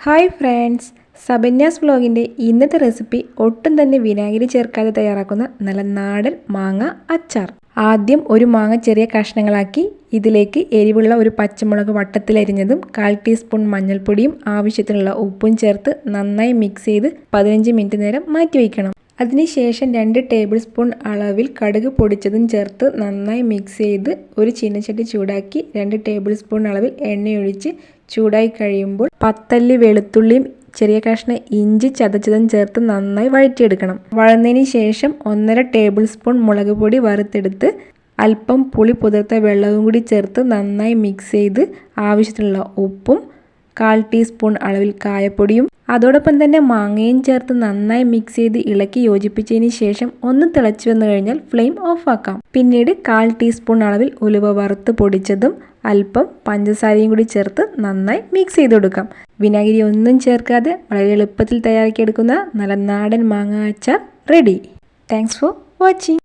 Hi friends. സബന്യാസ് വ്ലോഗിന്റെ ഇന്നത്തെ recipe ഒട്ടും തന്നെ വിനാഗിരി ചേർക്കാതെ തയ്യാറാക്കുന്ന നല്ല നാടൻ മാങ്ങ അച്ചാർ. ആദ്യം ഒരു മാങ്ങ ചെറിയ കഷ്ണങ്ങളാക്കി ഇതിലേക്ക് എരിവുള്ള ഒരു പച്ചമുളക് വട്ടത്തിലരിഞ്ഞതും കാൽ ടീസ്പൂൺ മഞ്ഞൾപ്പൊടിയും ആവശ്യത്തിനുള്ള ഉപ്പും ചേർത്ത് നന്നായി മിക്സ് ചെയ്ത് പതിനഞ്ച് മിനിറ്റ് നേരം മാറ്റി വയ്ക്കണം അതിനുശേഷം രണ്ട് ടേബിൾ സ്പൂൺ അളവിൽ കടുക് പൊടിച്ചതും ചേർത്ത് നന്നായി മിക്സ് ചെയ്ത് ഒരു ചീനച്ചട്ടി ചൂടാക്കി രണ്ട് ടേബിൾ സ്പൂൺ അളവിൽ എണ്ണയൊഴിച്ച് ചൂടായി കഴിയുമ്പോൾ പത്തല്ലി വെളുത്തുള്ളിയും ചെറിയ കഷ്ണം ഇഞ്ചി ചതച്ചതും ചേർത്ത് നന്നായി വഴറ്റിയെടുക്കണം. വഴന്നതിന് ശേഷം ഒന്നര ടേബിൾ സ്പൂൺ മുളക് പൊടി വറുത്തെടുത്ത് അല്പം പുളി പുതിർത്ത വെള്ളവും കൂടി ചേർത്ത് നന്നായി മിക്സ് ചെയ്ത് ആവശ്യത്തിനുള്ള ഉപ്പും കാൽ ടീസ്പൂൺ അളവിൽ കായപ്പൊടിയും അതോടൊപ്പം തന്നെ മാങ്ങയും ചേർത്ത് നന്നായി മിക്സ് ചെയ്ത് ഇളക്കി യോജിപ്പിച്ചതിന് ശേഷം ഒന്ന് തിളച്ചു വന്നു കഴിഞ്ഞാൽ ഫ്ലെയിം ഓഫ് ആക്കാം. പിന്നീട് കാൽ ടീസ്പൂൺ അളവിൽ ഉലുവ വറുത്ത് പൊടിച്ചതും അല്പം പഞ്ചസാരയും കൂടി ചേർത്ത് നന്നായി മിക്സ് ചെയ്ത് കൊടുക്കാം. വിനാഗിരി ഒന്നും ചേർക്കാതെ വളരെ എളുപ്പത്തിൽ തയ്യാറാക്കിയെടുക്കുന്ന നല്ല നാടൻ മാങ്ങ അച്ചാർ റെഡി താങ്ക്സ് ഫോർ വാച്ചിങ്